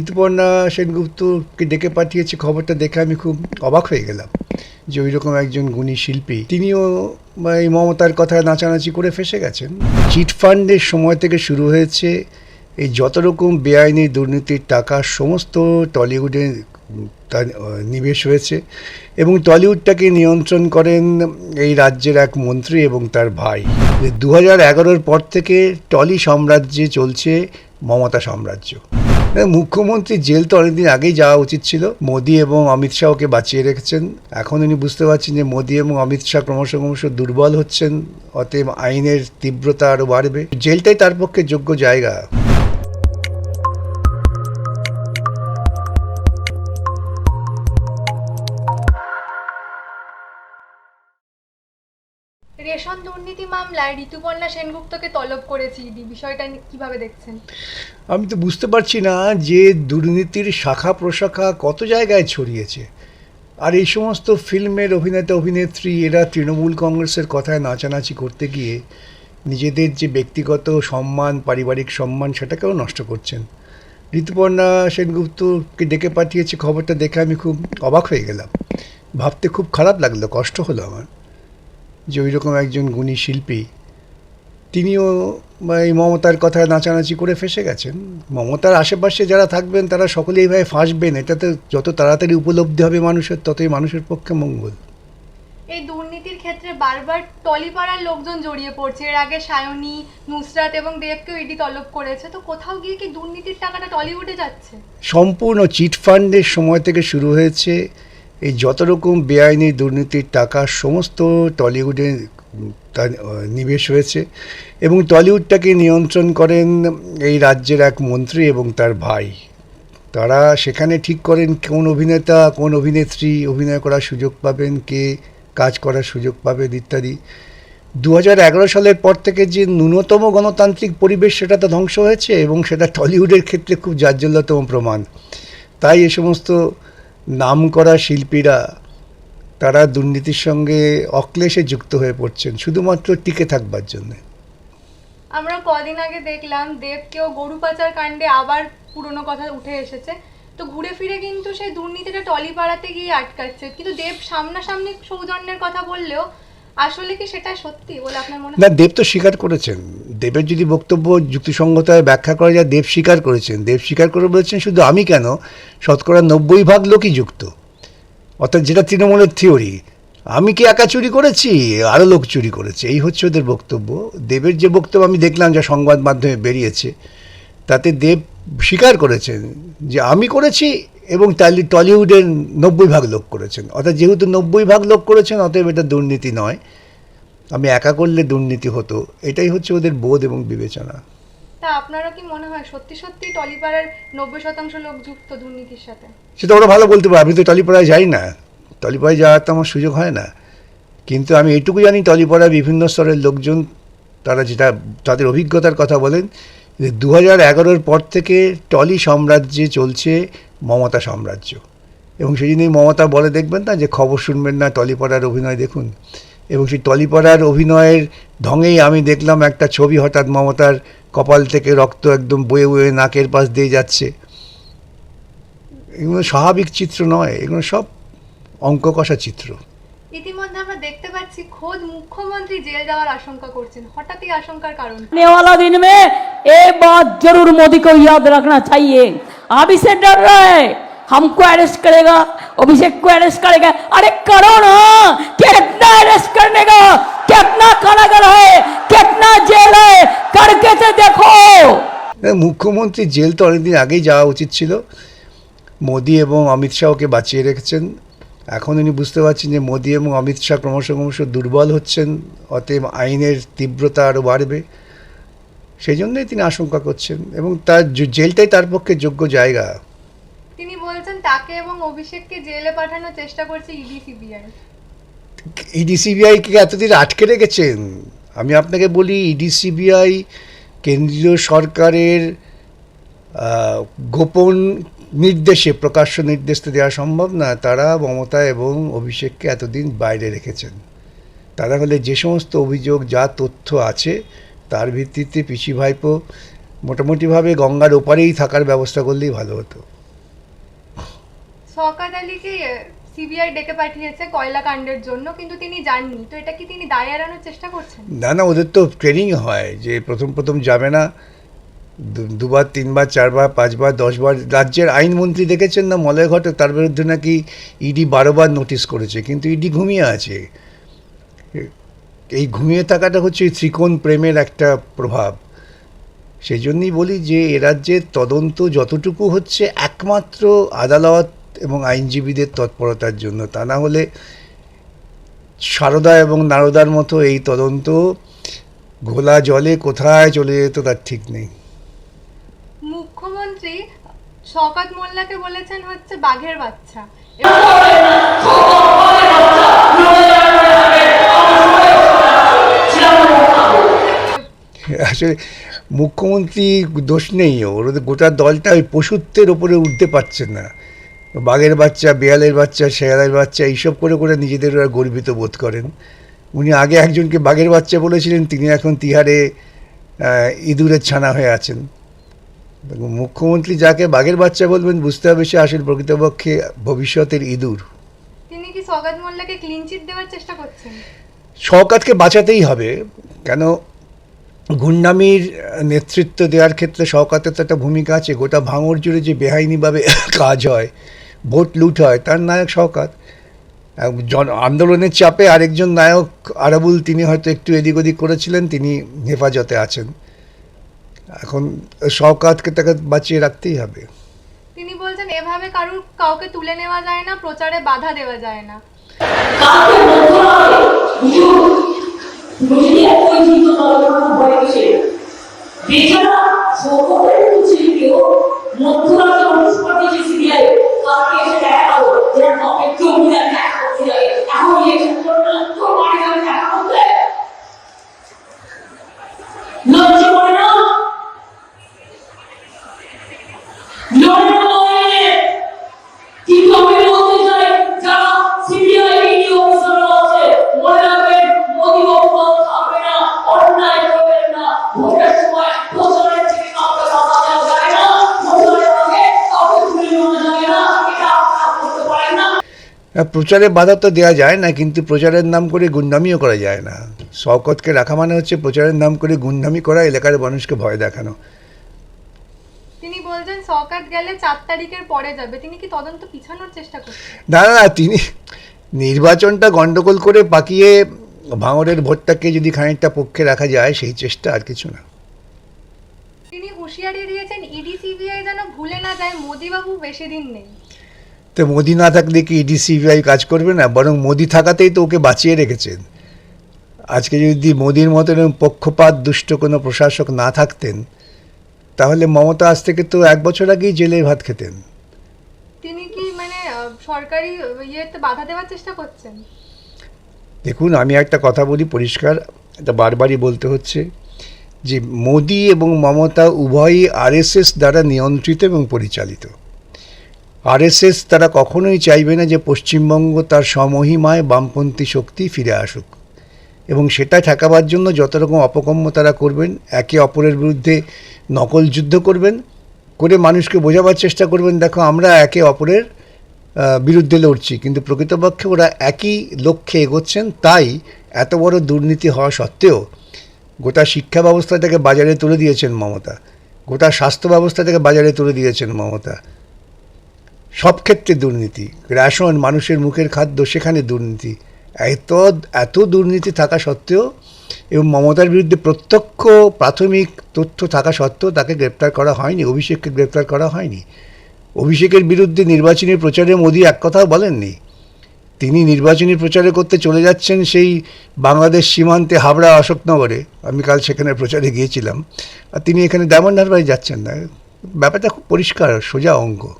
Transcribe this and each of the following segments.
ঋতুপর্ণা সেনগুপ্তকে ডেকে পাঠিয়েছে খবরটা দেখে আমি খুব অবাক হয়ে গেলাম যে ওই রকম একজন গুণী শিল্পী। তিনিও এই মমতার কথায় নাচানাচি করে ফেসে গেছেন। চিট ফান্ডের সময় থেকে শুরু হয়েছে এই যত রকম বেআইনি দুর্নীতির টাকা, সমস্ত টলিউডে নিবেশ হয়েছে এবং টলিউডটাকে নিয়ন্ত্রণ করেন এই রাজ্যের এক মন্ত্রী এবং তার ভাই। দু হাজার পর থেকে টলি সাম্রাজ্যে চলছে মমতা সাম্রাজ্য। মুখ্যমন্ত্রী জেল তো অনেকদিন আগেই যাওয়া উচিত ছিল। মোদি এবং অমিত শাহকে বাঁচিয়ে রেখেছেন। এখন উনি বুঝতে পারছেন যে মোদি এবং অমিত শাহ ক্রমশ ক্রমশ দুর্বল হচ্ছেন, অতএব আইনের তীব্রতা আরও বাড়বে। জেলটাই তার পক্ষে যোগ্য জায়গা। মামলায় ঋতুপর্ণা সেনগুপ্তকে তলব ইডি বিষয়টা কীভাবে দেখছেন? আমি তো বুঝতে পারছি না যে দুর্নীতির শাখা প্রশাখা কত জায়গায় ছড়িয়েছে। আর এই সমস্ত ফিল্মের অভিনেতা অভিনেত্রী, এরা তৃণমূল কংগ্রেসের কথায় নাচানাচি করতে গিয়ে নিজেদের যে ব্যক্তিগত সম্মান, পারিবারিক সম্মান, সেটাকেও নষ্ট করছেন। ঋতুপর্ণা সেনগুপ্তকে ডেকে পাঠিয়েছে, খবরটা দেখে আমি খুব অবাক হয়ে গেলাম। ভাবতে খুব খারাপ লাগল, কষ্ট হলো আমার। যে ওই রকম একজন গুণী শিল্পী তিনিও এই মমতার কথায় নাচানাচি করে ফেসে গেছেন। মমতার আশেপাশে যারা থাকবেন তারা সকলেই এইভাবে ফাঁসবেন। এটাতে যত তাড়াতাড়ি উপলব্ধি হবে মানুষের ততই মানুষের পক্ষে মঙ্গল। এই দুর্নীতির ক্ষেত্রে বারবার টলিপাড়ার লোকজন জড়িয়ে পড়ছে। এর আগে সায়নী নুসরাত এবং দেবকেও ইডি তলব করেছে। তো কোথাও গিয়ে কি দুর্নীতির টাকাটা টলিউডে যাচ্ছে? সম্পূর্ণ চিট ফান্ডের সময় থেকে শুরু হয়েছে। এই যত রকম বেআইনি দুর্নীতির টাকা সমস্ত টলিউডে তার নিবেশ হয়েছে এবং টলিউডটাকে নিয়ন্ত্রণ করেন এই রাজ্যের এক মন্ত্রী এবং তার ভাই। তারা সেখানে ঠিক করেন কোন অভিনেতা, কোন অভিনেত্রী অভিনয় করার সুযোগ পাবেন, কে কাজ করার সুযোগ পাবেন ইত্যাদি। দু হাজার এগারো সালের পর থেকে যে ন্যূনতম গণতান্ত্রিক পরিবেশ সেটা তো ধ্বংস হয়েছে এবং সেটা টলিউডের ক্ষেত্রে খুব জাজ্জল্যতম প্রমাণ। তাই এ সমস্ত নামকরা শিল্পীরা, তারা দুর্নীতির সঙ্গে অক্লেশে যুক্ত হয়ে পড়ছেন, শুধুমাত্র টিকে থাকবার জন্যে। আমরা কদিন আগে দেখলাম দেবকেও গরু পাচার কাণ্ডে আবার পুরনো কথা উঠে এসেছে। তো ঘুরে ফিরে কিন্তু সেই দুর্নীতিটা টলি পাড়াতে গিয়ে আটকাচ্ছে। কিন্তু দেব সামনাসামনি সৌজন্যের কথা বললেও আসলে কি সেটা সত্যি বলে আপনার মনে না, দেব তো স্বীকার করেছেন। দেবের যদি বক্তব্য যুক্তিসঙ্গতায় ব্যাখ্যা করা যায়, দেব স্বীকার করেছেন। দেব স্বীকার করে বলেছেন, শুধু আমি কেন? শতকরা নব্বই ভাগ লোকই যুক্ত। অর্থাৎ যেটা তৃণমূলের থিওরি, আমি কি একা চুরি করেছি? আরও লোক চুরি করেছে। এই হচ্ছে ওদের বক্তব্য। দেবের যে বক্তব্য, আমি দেখলাম যা সংবাদ মাধ্যমে বেরিয়েছে, তাতে দেব স্বীকার করেছেন যে আমি করেছি এবং টালি টলিউডের নব্বই ভাগ লোক করেছেন। অর্থাৎ যেহেতু নব্বই ভাগ লোক করেছেন অতএব এটা দুর্নীতি নয়। আমি একা করলে দুর্নীতি হতো এটাই হচ্ছে ওদের বোধ এবং বিবেচনা। তা আপনারও কি মনে হয় সত্যি সত্যি টলিপাড়ার নব্বই শতাংশ লোক যুক্ত দুর্নীতির সাথে? সেটা ওরা ভালো বলতে পারে আমি তো টলিপাড়ায় যাই না। টলিপাড়ায় যাওয়ার তো আমার সুযোগ হয় না। কিন্তু আমি এটুকু জানি টলিপাড়ায় বিভিন্ন স্তরের লোকজন তারা যেটা তাদের অভিজ্ঞতার কথা বলেন দু হাজার এগারোর পর থেকে টলি সাম্রাজ্যে চলছে মমতা সাম্রাজ্য। এবং সেই জন্যই মমতা বলে দেখবেন না যে খবর শুনবেন না টলিপাড়ার অভিনয় দেখুন। এবং সেই টলিপাড়ার অভিনয়ের ঢঙেই আমি দেখলাম একটা ছবি হঠাৎ মমতার কপাল থেকে রক্ত একদম বয়ে বয়ে নাকের পাশ দিয়ে যাচ্ছে। এগুলো স্বাভাবিক চিত্র নয়, এগুলো সব অঙ্ক কষা চিত্র। ইতিমধ্যে আমরা দেখতে পাচ্ছি খোদ মুখ্যমন্ত্রী জেল যাওয়ার আশঙ্কা করছেন হঠাৎ এই আশঙ্কার কারণ কি? आने वाला दिन में ये बात जरूर मोदी को याद रखना चाहिए आप इसे डर रहे हैं हमको अरेस्ट करेगा अभिषेक को अरेस्ट करेगा अरे करो ना कितना अरेस्ट करने का कितना कारागार है कितना जेल है करके तो देखो মুখ্যমন্ত্রী জেল তো অনেকদিন আগেই যাওয়া উচিত ছিল মোদি এবং অমিত শাহ ওকে বাঁচিয়ে রেখেছেন এখন উনি বুঝতে পারছেন যে মোদী এবং অমিত শাহ ক্রমশ ক্রমশ দুর্বল হচ্ছেন অতএব আইনের তীব্রতা আরও বাড়বে। সেই জন্যই তিনি আশঙ্কা করছেন এবং তার জেলটাই তার পক্ষে যোগ্য জায়গা। তিনি বলছেন তাকে এবং অভিষেককে জেলে পাঠানোর চেষ্টা করছে ইডি সিবিআই। ইডি সিবিআইকে এতদিন আটকে রেখেছেন? আমি আপনাকে বলি ইডি সিবিআই কেন্দ্রীয় সরকারের গোপন নির্দেশে প্রকাশ্য নির্দেশ তো দেওয়া সম্ভব না। তারা মমতা এবং অভিষেককে এতদিন বাইরে রেখেছেন। তারা হলে যে সমস্ত অভিযোগ যা তথ্য আছে তার ভিত্তিতে পিসি ভাইপো মোটামুটিভাবে গঙ্গার ওপারেই থাকার ব্যবস্থা করলেই ভালো হতো। শওকত আলীকে সিবিআই ডেকে পাঠিয়েছে কয়লা কাণ্ডের জন্য কিন্তু তিনি যাননি। তো এটা কি তিনি দায় এড়ানোর চেষ্টা করছেন? না না ওদের তো ট্রেনিং হয় যে প্রথম প্রথম যাবে না। দুবার, তিনবার, চারবার, পাঁচবার, দশবার রাজ্যের আইনমন্ত্রী দেখেছেন না মলয় ঘটক? তার বিরুদ্ধে নাকি ইডি বারোবার নোটিশ করেছে, কিন্তু ইডি ঘুমিয়ে আছে। এই ঘুমিয়ে থাকাটা হচ্ছে ত্রিকোণ প্রেমের একটা প্রভাব। সেই জন্যই বলি যে, এ রাজ্যের তদন্ত যতটুকু হচ্ছে একমাত্র আদালত এবং আইনজীবীদের তৎপরতার জন্য। তা না হলে সারদা এবং নারদার মতো এই তদন্ত ঘোলা জলে কোথায় চলে যেত তার ঠিক নেই। শওকত মোল্লাকে বলেছেন হচ্ছে বাঘের বাচ্চা। আসলে মুখ্যমন্ত্রী দোষ নেই, ওর গোটা দলটা ওই পশুত্বের ওপরে উঠতে পারছে না। বাঘের বাচ্চা, বেয়ালের বাচ্চা, শেয়ালের বাচ্চা, এইসব করে করে নিজেদের ওরা গর্বিত বোধ করেন। উনি আগে একজনকে বাঘের বাচ্চা বলেছিলেন, তিনি এখন তিহারে ইঁদুরের ছানা হয়ে আছেন। মুখ্যমন্ত্রী যাকে বাঘের বাচ্চা বলবেন বুঝতে হবে সে আসলে প্রকৃতপক্ষে ভবিষ্যতের ইঁদুর। তিনি কি মোল্লাকে ক্লিন চিট দেওয়ার চেষ্টা করছেন? বাঁচাতেই হবে। কেন? গুন্ডামির নেতৃত্ব দেওয়ার ক্ষেত্রে শওকাতের তো একটা ভূমিকা আছে। গোটা ভাঙর জুড়ে যে বেআইনিভাবে কাজ হয় ভোট লুট হয় তার নায়ক শওকাত জন আন্দোলনের চাপে আরেকজন নায়ক আরাবুল তিনি হয়তো একটু এদিক ওদিক করেছিলেন তিনি হেফাজতে আছেন। এখন শওকাতকে তাকে বাঁচিয়ে রাখতেই হবে। তিনি বলছেন এভাবে কারুর কাউকে তুলে নেওয়া যায় না প্রচারে বাধা দেওয়া যায় না। প্রচারে বাধা তো দেওয়া যায় না, কিন্তু প্রচারের নাম করে গুন্ডামিও করা যায় না। শওকতকে রাখা মানে হচ্ছে প্রচারের নাম করে গুন্ডামি করা, এলাকার মানুষকে ভয় দেখানো। শওকত গেলে চার তারিখের পরে যাবে। তিনি কি তদন্ত পিছানোর চেষ্টা করছেন? না না তিনি নির্বাচনটা গন্ডগোল করে পাকিয়ে ভাঙড়ের ভোটটাকে যদি খানিকটা পক্ষে রাখা যায় সেই চেষ্টা আর কিছু না। তিনি হুঁশিয়ারি দিয়েছেন ইডি সিবিআই যেন ভুলে না যায় মোদিবাবু বেশি দিন নেই। তো মোদি না থাকলে কি ইডি সিবিআই কাজ করবে না? বরং মোদি থাকাতেই তো ওকে বাঁচিয়ে রেখেছেন। আজকে যদি মোদির মতন পক্ষপাত দুষ্ট কোনো প্রশাসক না থাকতেন তাহলে মমতা আজ থেকে তো এক বছর আগেই জেলে ভাত খেতেন। তিনি কি মানে সরকারি ইয়েতে বাধা দেওয়ার চেষ্টা করছেন? দেখুন আমি একটা কথা বলি পরিষ্কার এটা বারবারই বলতে হচ্ছে যে মোদি এবং মমতা উভয়ই আরএসএস দ্বারা নিয়ন্ত্রিত এবং পরিচালিত। আরএসএস তারা কখনোই চাইবে না যে পশ্চিমবঙ্গ তার সমহিমায় বামপন্থী শক্তি ফিরে আসুক। এবং সেটা ঠেকাবার জন্য যত রকম অপকর্ম তারা করবেন, একে অপরের বিরুদ্ধে নকল যুদ্ধ করবেন, করে মানুষকে বোঝাবার চেষ্টা করবেন, দেখো আমরা একে অপরের বিরুদ্ধে লড়ছি, কিন্তু প্রকৃতপক্ষে ওরা একই লক্ষ্যে এগোচ্ছেন, তাই এত বড় দুর্নীতি হওয়া সত্ত্বেও গোটা শিক্ষা ব্যবস্থাটাকে বাজারে তুলে দিয়েছেন মমতা, গোটা স্বাস্থ্য ব্যবস্থাটাকে বাজারে তুলে দিয়েছেন মমতা। সব ক্ষেত্রে দুর্নীতি, রেশন, মানুষের মুখের খাদ্য, সেখানে দুর্নীতি। এত এত দুর্নীতি থাকা সত্ত্বেও এবং মমতার বিরুদ্ধে প্রত্যক্ষ প্রাথমিক তথ্য থাকা সত্ত্বেও তাকে গ্রেপ্তার করা হয়নি, অভিষেককে গ্রেপ্তার করা হয়নি। অভিষেকের বিরুদ্ধে নির্বাচনী প্রচারে মোদী এক কথাও বলেননি। তিনি নির্বাচনী প্রচারে করতে চলে যাচ্ছেন সেই বাংলাদেশ সীমান্তে হাবড়া অশোকনগরে। আমি কাল সেখানে প্রচারে গিয়েছিলাম। আর তিনি এখানে ডায়মন্ড হারবারে যাচ্ছেন না। ব্যাপারটা খুব পরিষ্কার, সোজা অঙ্ক।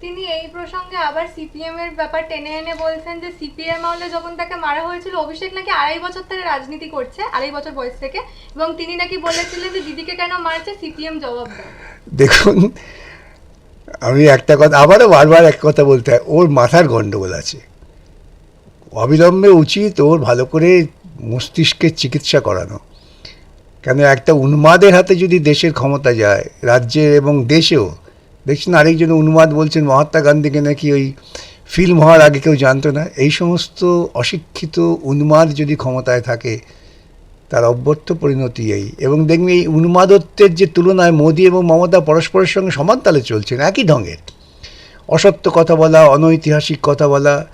তিনি প্রসঙ্গে আবার সিপিএম এর ব্যাপার টেনে এনে বলছেন যে সিপিএম আমলে যখন তাকে মারা হয়েছিল, অভিষেক নাকি আড়াই বছর থেকে রাজনীতি করছে, আড়াই বছর বয়স থেকে, এবং তিনি নাকি বলেছিলেন যে দিদিকে কেন মারছে সিপিএম জবাব দেখুন, আমি একটা কথা, আবারও বারবার এক কথা বলতে হয়, ওর মাথার গণ্ডগোল আছে। অবিলম্বে উচিত ওর ভালো করে মস্তিষ্কের চিকিৎসা করানো। কেন একটা উন্মাদের হাতে যদি দেশের ক্ষমতা যায়, রাজ্যের এবং দেশেও দেখছেন আরেকজন উন্মাদ বলছেন, মহাত্মা গান্ধীকে নাকি ওই ফিল্ম হওয়ার আগে কেউ জানতো না। এই সমস্ত অশিক্ষিত উন্মাদ যদি ক্ষমতায় থাকে, তার অব্যর্থ পরিণতি এই। এবং দেখবি এই উন্মাদত্বের যে তুলনায় মোদী এবং মমতা পরস্পরের সঙ্গে সমান তালে চলছেন, একই ঢঙের। অসত্য কথা বলা, অনৈতিহাসিক কথা বলা,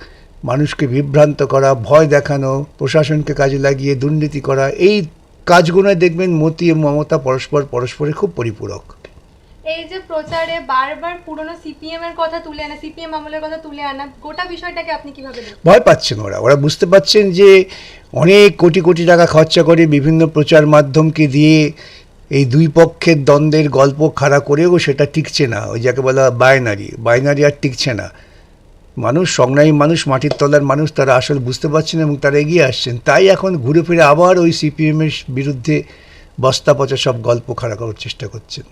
মানুষকে বিভ্রান্ত করা, ভয় দেখানো, প্রশাসনকে কাজে লাগিয়ে দুর্নীতি করা, এই কাজগুলোয় দেখবেন মতি এবং মমতা পরস্পর পরস্পরের খুব পরিপূরক। এই যে প্রচারে বারবার পুরনো সিপিএম এর কথা তুলে আনা, সিপিএম আমলের কথা তুলে আনা, গোটা বিষয়টাকে আপনি কীভাবে ভয় পাচ্ছেন ওরা। ওরা বুঝতে পাচ্ছেন যে অনেক কোটি কোটি টাকা খরচা করে বিভিন্ন প্রচার মাধ্যমকে দিয়ে এই দুই পক্ষের দ্বন্দ্বের গল্প খাড়া করেও সেটা টিকছে না। ওই যাকে বলা বাইনারি বাইনারি আর টিকছে না। মানুষ, সংগ্রামী মানুষ, মাটির তলার মানুষ, তারা আসলে বুঝতে পারছেন এবং তারা এগিয়ে আসছেন। তাই এখন ঘুরে ফিরে আবার ওই সিপিএমের বিরুদ্ধে বস্তা পচা সব গল্প খাড়া করার চেষ্টা করছেন।